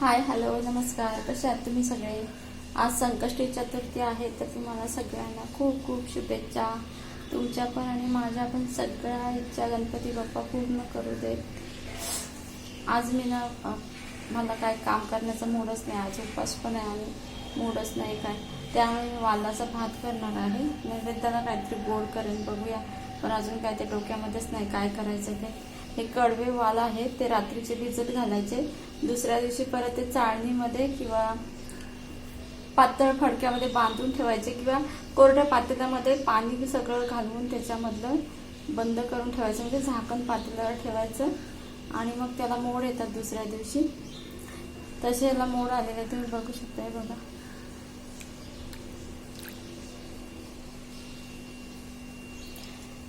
Hi hello नमस्कार. कसे आहात तुम्ही सगळे? आज संकष्टी चतुर्थी आहे तर तुम्हाला सगळ्यांना खूप खूप शुभेच्छा. तुमच्या पण आणि माझ्या पण सगळ्या इच्छा गणपती बाप्पा पूर्ण करू देत. आज मी ना मला काय काम करण्याचा मूडच नाही आज उपास पण आहे आणि मूडच नाही काय. त्यामुळे मी वालाचा भात करणार आहे. नैवेद्याला काहीतरी गोड करेन बघूया. पण अजून काय ते डोक्यामध्येच नाही काय करायचं ते. हे कडवे वाल आहेत ते रात्रीचे भिजत घालायचे. दुसऱ्या दिवशी परत ते चाळणीमध्ये किंवा पातळ फडक्यामध्ये बांधून ठेवायचे किंवा कोरड्या पातेल्यामध्ये पाणी सगळं घालवून त्याच्यामधलं बंद करून ठेवायचं. म्हणजे झाकण पातेल्यावर ठेवायचं आणि मग त्याला मोड येतात दुसऱ्या दिवशी. तसे याला मोड आलेले तुम्ही बघू शकता बघा.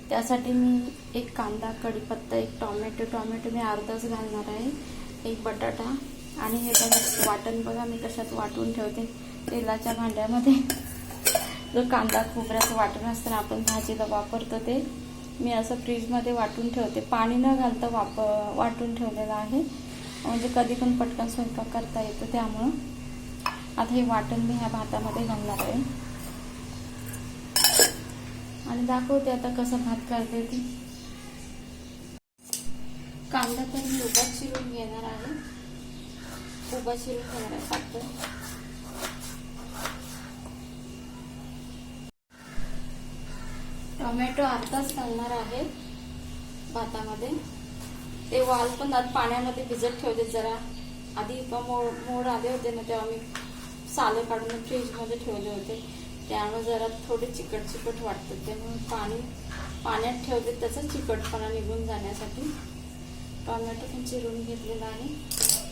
त्यासाठी मी एक कांदा कढीपत्ता एक टॉमॅटो टॉमॅटो मी अर्धाच घालणार आहे एक बटाटा आणि हे बघा वाटण बघा मी कशात वाटून ठेवते तेलाच्या भांड्यामध्ये. जो कांदा खोबऱ्याचं वाटण असतं आपण भाजीला वापरतो ते मी असं फ्रीजमध्ये वाटून ठेवते. पाणी न घालता वाप वाटून ठेवलेलं आहे. म्हणजे कधी पण पटकन स्वयंपाक करता येतो त्यामुळं. आता हे वाटण मी ह्या भातामध्ये घालणार आहे. आणि दाखवते आता कसं भात करते ती. कांदा तर मी उभा चिरून घेणार आहे. उभा चिरून घेणार आहे पातळ टोमॅटो आताच घालणार आहे भातामध्ये. ते वाल पण आत पाण्यामध्ये भिजत ठेवले जरा. आधी मोड मोड आले होते ना तेव्हा मी सालं काढून फ्रीजमध्ये ठेवले होते. त्यामुळे जरा थोडे चिकट चिकट वाटतं त्यामुळे पाणी पाण्यात ठेवते त्याचा चिकटपणा निघून जाण्यासाठी. टोमॅटो पण चिरून घेतलेला आहे.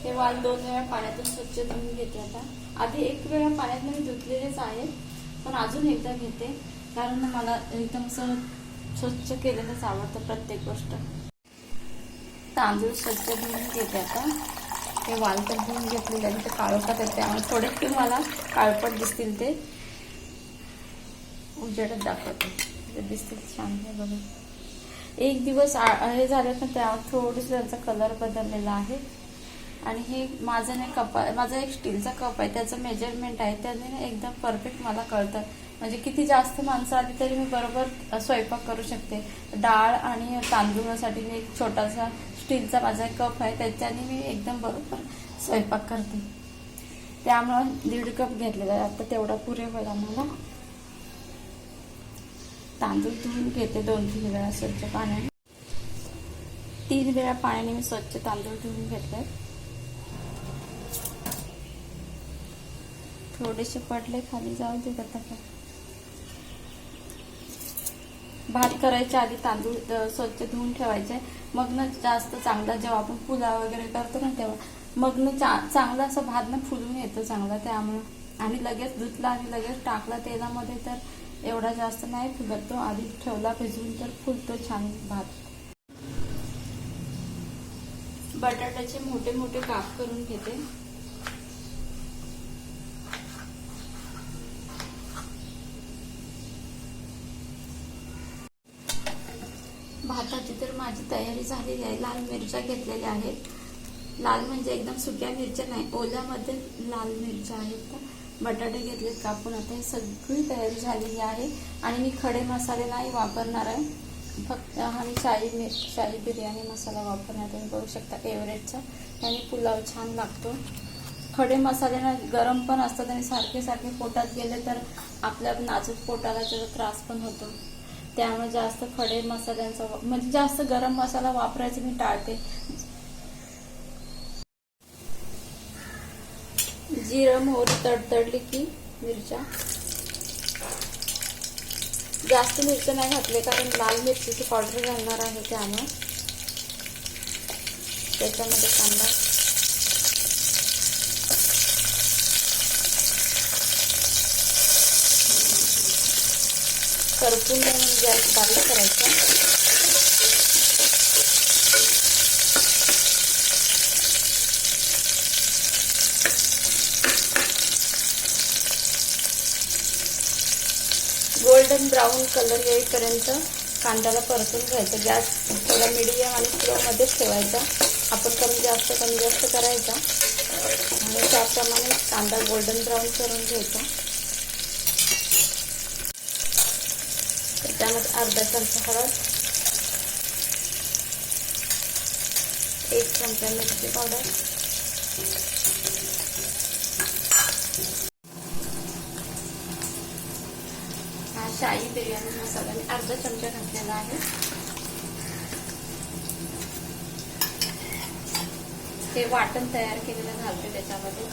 हे वाल दोन वेळा पाण्यातून स्वच्छ धुवून घेते आता. आधी एक वेळा पाण्यात मी धुतलेलेच आहे पण अजून एकदा घेते. कारण मला एकदम असं स्वच्छ केलेलंच आवडतं प्रत्येक गोष्ट. तांदूळ स्वच्छ धुवून घेते आता. हे वाल तर धुवून घेतलेले आहे ते काळोखात आहेत त्यामुळे थोडे मला काळपट दिसतील ते. उजेडच दाखवते. ते छान आहे बघा. एक दिवस आ- हे झालं पण त्या थोडंसं त्यांचा कलर बदललेला आहे. आणि हे माझं नाही कप माझा एक स्टीलचा कप आहे. त्याचं मेजरमेंट आहे. त्याने ना एकदम परफेक्ट मला कळतं. म्हणजे किती जास्त माणसं आली तरी मी बरोबर स्वयंपाक करू शकते. डाळ आणि तांदूळासाठी मी एक छोटासा स्टीलचा माझा एक कप आहे. त्याच्याने मी एकदम बरोबर स्वयंपाक करते. त्यामुळं दीड कप घेतलेला आहे. आता तेवढा पुरे होईल आम्हाला. तांदूळ धुवून घेते दोन तीन वेळा स्वच्छ पाण्याने. तीन वेळा पाण्याने मी स्वच्छ तांदूळ धुवून घेतले थोडेसे पडले खाली जाऊ दे आता भात करायच्या आधी तांदूळ स्वच्छ धुवून ठेवायचे. मग ना जास्त चांगला जेव्हा आपण पुला वगैरे करतो ना तेव्हा मग ना चा- चांगला असं भात ना फुलून येतो चांगला त्यामुळं. आणि लगेच धुतला आणि लगेच टाकला तेलामध्ये तर एवढा जास्त नाही फुलत तो आधी ठेवला भिजवून तर फुलतो छान भात. बटाट्याचे मोठे मोठे काप करून घेते. भाताची तर माझी तयारी झालेली आहे. लाल मिरच्या घेतलेल्या आहेत. लाल म्हणजे एकदम सुक्या मिरच्या नाही ओल्यामध्ये लाल मिरच्या आहेत. तर बटाटे घेतलेत कापून आता ही सगळी तयारी झालेली आहे. आणि मी खडे मसाले नाही वापरणार आहे. फक्त हा मी शाही मिर शाही बिर्याणी मसाला वापरणार तुम्ही बघू शकता एव्हरेजचा त्याने पुलाव छान लागतो. खडे मसाले ना गरम पण असतात आणि सारखे सारखे पोटात गेले तर आपल्या नाजूक पोटाला त्याचा त्रास पण होतो. त्यामुळे जास्त खडे मसाल्यांचा म्हणजे जास्त गरम मसाला वापरायचा मी टाळते. जिरं मोहरी तडतडली की मिरच्या. जास्त मिरच्या नाही घातले कारण लाल मिरचीची पावडर घालणार आहे त्यामुळे. त्याच्यामध्ये कांदा. करपून गॅस बारीक करायचा. गोल्डन ब्राऊन कलर येईपर्यंत कांद्याला परतून घ्यायचा. गॅस थोडा मिडियम आणि स्लोमध्येच ठेवायचा. आपण कमी जास्त कमी जास्त करायचा. आणि त्याप्रमाणे कांदा गोल्डन ब्राऊन करून घ्यायचा. त्यामध्ये अर्धा चमचा हळद एक चमचा मिरची पावडर हा शाही बिर्याणी मसाला मी अर्धा चमचा घातलेला आहे. हे वाटण तयार केलेलं घालते त्याच्यामध्ये.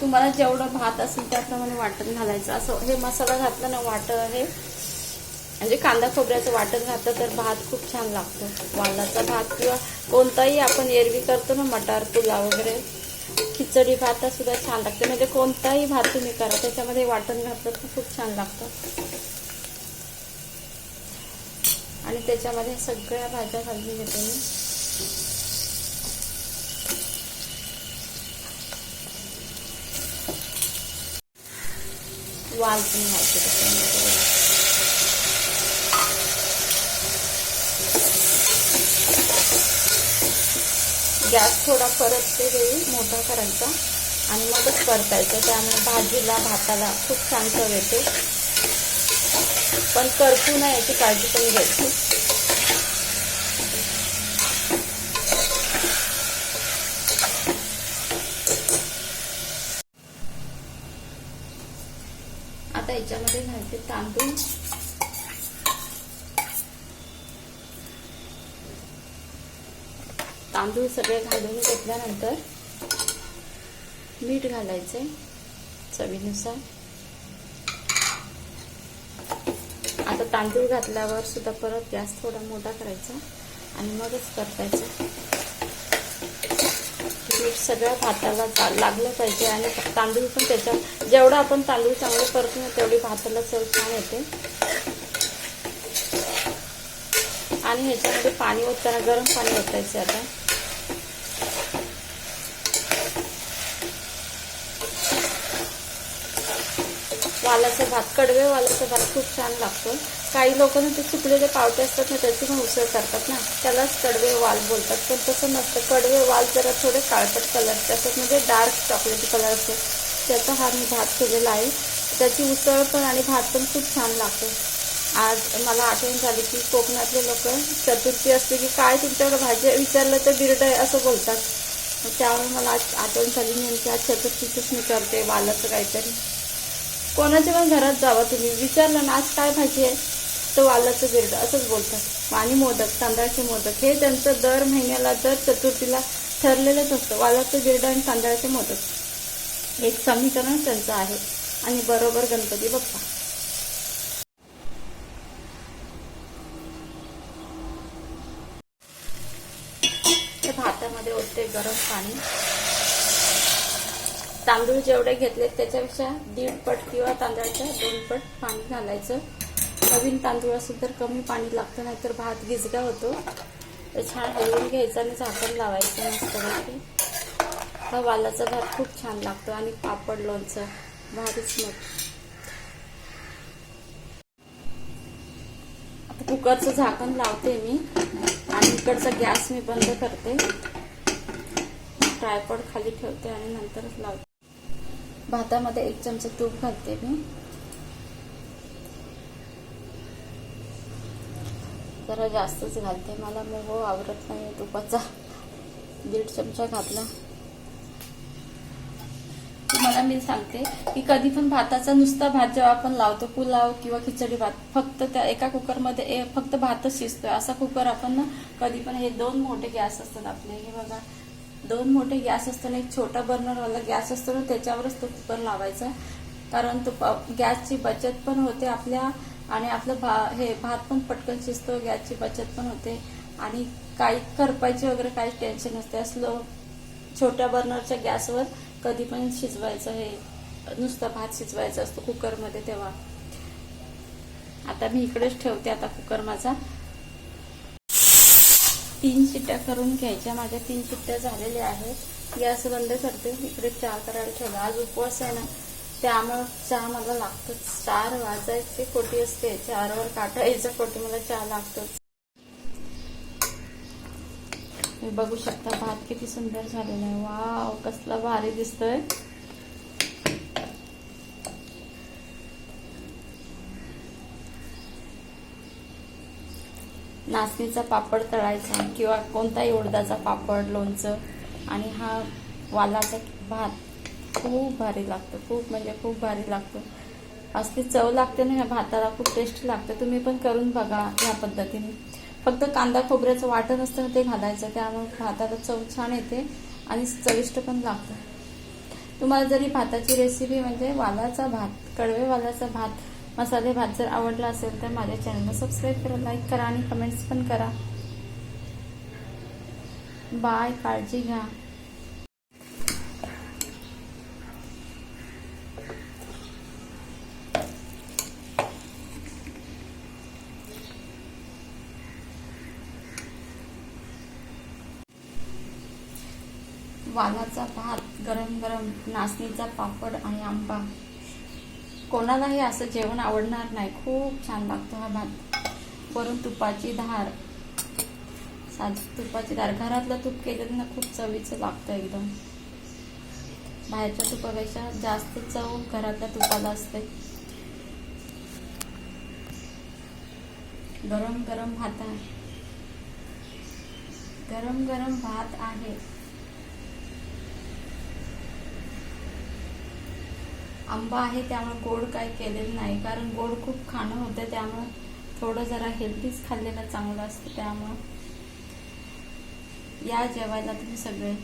तुम्हाला जेवढं भात असेल त्याप्रमाणे वाटण घालायचं. असं हे मसाला घातलं ना वाटण हे म्हणजे कांदा खोबऱ्याचं वाटण घातलं तर भात खूप छान लागतो. वालाचा भात किंवा कोणताही आपण एरवी करतो ना मटार पुला वगैरे खिचडी भात सुद्धा छान लागते. म्हणजे कोणताही भात तुम्ही करा त्याच्यामध्ये वाटण घातलं तर खूप छान लागतं. आणि त्याच्यामध्ये सगळ्या भाज्या घालून घेते मी. वाल पण घालते त्याच्यामध्ये. गॅस थोडा परत ते वेळी मोठा करायचा आणि मगच परतायचं. त्यामुळे भाजीला भाताला खूप छान चव येते. पण करपू नये याची काळजी पण घ्यायची. आता याच्यामध्ये घालते तांदूळ. तांदूळ सगळे घालून घेतल्यानंतर मीठ घालायचे चवीनुसार. आता तांदूळ घातल्यावर सुद्धा परत गॅस थोडा मोठा करायचा आणि मगच परतायचं. मीठ सगळ्या भाताला लागलं पाहिजे आणि तांदूळ पण त्याच्यात जेवढा आपण तांदूळ चांगले परतू ना तेवढी भाताला चव छान येते. आणि ह्याच्यामध्ये पाणी ओतताना गरम पाणी ओतायचं आता. वालाचा भात कडवे वालाचा भात खूप छान लागतो. काही लोकांना ते सुकलेले पावटे असतात ना त्याची पण उसळ करतात ना. त्यालाच कडवे वाल बोलतात. पण तसं नसतं. कडवे वाल जरा थोडे काळपट कलरचे असतात. म्हणजे डार्क चॉकलेट कलर असतो त्याचा हा मी भात केलेला आहे. त्याची उसळ पण आणि भात पण खूप छान लागतो. आज मला आठवण झाली की कोकणातले लोक चतुर्थी असते की काय तुमच्याकडे भाजी विचारलं तर बिरड आहे असं बोलतात. त्यामुळे मला आज आठवण झाली नेमकी आज चतुर्थीचंच मी करते वालाचं काहीतरी. कोणाच्या पण घरात जावा तुम्ही विचारलं ना आज काय भाजी आहे? तर वालाचं बिरड असंच बोलतात. आणि मोदक तांदळाचे मोदक हे त्यांचं दर महिन्याला दर चतुर्थीला ठरलेलंच असतं. वालाचं बिरड आणि तांदळाचे मोदक. एक समीकरण त्यांचं आहे. आणि बरोबर गणपती बाप्पा. तर भातामध्ये ओतते गरम पाणी. तांदूळ जेवढे घेतले त्याच्यापेक्षा दीड पट किंवा तांदळाच्या दोन पट पाणी घालायचं. नवीन तांदूळ असेल तर कमी पाणी लागतं नाहीतर भात गिजगा होतो. तर छान हलवून घ्यायचं आणि झाकण लावायचं मस्तपैकी. हा वालाचा भात खूप छान लागतो आणि पापड लोणचं भारीच मग. आता कुकरचं झाकण लावते मी आणि इकडचा गॅस मी बंद करते. ट्रायपॉड खाली ठेवते आणि नंतरच लावते. भातामध्ये एक चमचा तूप घालते मी. जरा जास्तच घालते. मला मोह आवडत नाही तुपाचा. दीड चमचा घातला. तुम्हाला मी सांगते की कधी पण भाताचा नुसता भात जेव्हा आपण लावतो पुलाव किंवा खिचडी भात फक्त त्या एका कुकरमध्ये फक्त भातच शिजतोय. असा कुकर आपण ना कधी पण हे दोन मोठे गॅस असतात आपले. हे बघा दोन मोठे गॅस असताना एक छोटा बर्नरवाला गॅस असतो ना त्याच्यावरच तो कुकर लावायचा. कारण तो गॅसची बचत पण होते आपल्या आणि आपलं भा हे भात पण पटकन शिजतो गॅसची बचत पण होते. आणि काही करपायचे वगैरे काही टेन्शन नसते. असलो छोट्या बर्नरच्या गॅसवर कधी पण शिजवायचं हे नुसता भात शिजवायचा असतो कुकरमध्ये तेव्हा. आता मी इकडेच ठेवते आता कुकर माझा. तीन शिट्ट्या करून घ्यायच्या. माझ्या तीन शिट्ट्या झालेल्या आहेत. गॅस बंद करते. इकडे चहा करायला ठेवला. आज उपवास आहे ना. त्यामुळं चहा मला लागतोच. चार वाजायचे कोटी असते. चारवर काटायचं यायचं कोटी मला चहा लागतोच. तुम्ही बघू शकता भात किती सुंदर झालेला आहे. वाव कसला भारी दिसतोय. नाचणीचा पापड तळायचा किंवा कोणताही उडदाचा पापड लोणचं आणि हा वालाचा भात खूप भारी लागतो खूप म्हणजे खूप भारी लागतो. असली चव लागते ना ह्या भाताला खूप टेस्टी लागते. तुम्ही पण करून बघा ह्या पद्धतीने. फक्त कांदा खोबऱ्याचं वाटण असतं ना ते घालायचं त्यामुळे भाताला चव छान येते आणि चविष्ट पण लागतं. तुम्हाला जरी भाताची रेसिपी म्हणजे वालाचा भात कडवे वालाचा भात मसाले भात जर आवडला असेल तर माझ्या चॅनलला सबस्क्राईब करा लाईक करा आणि कमेंट्स पण करा. बाय काळजी घ्या. वालाचा भात गरम गरम नाचणीचा पापड आणि आंबा. कोणालाही असं जेवण आवडणार नाही. खूप छान लागतो हा भात. वरून तुपाची धार. साधी तुपाची धार. घरातलं तूप केलं ना खूप चवीचं लागतं एकदम. बाहेरच्या तुपापेक्षा जास्त चव घरातल्या तुपाला असते. गरम गरम भात आहे. गरम गरम भात आहे. आंबा आहे त्यामुळे गोड काय केलेलं नाही. कारण गोड खूप खाणं होतं त्यामुळं थोडं जरा हेल्दीच खाल्लेलं चांगलं असतं त्यामुळं या जेवायला तुम्ही सगळे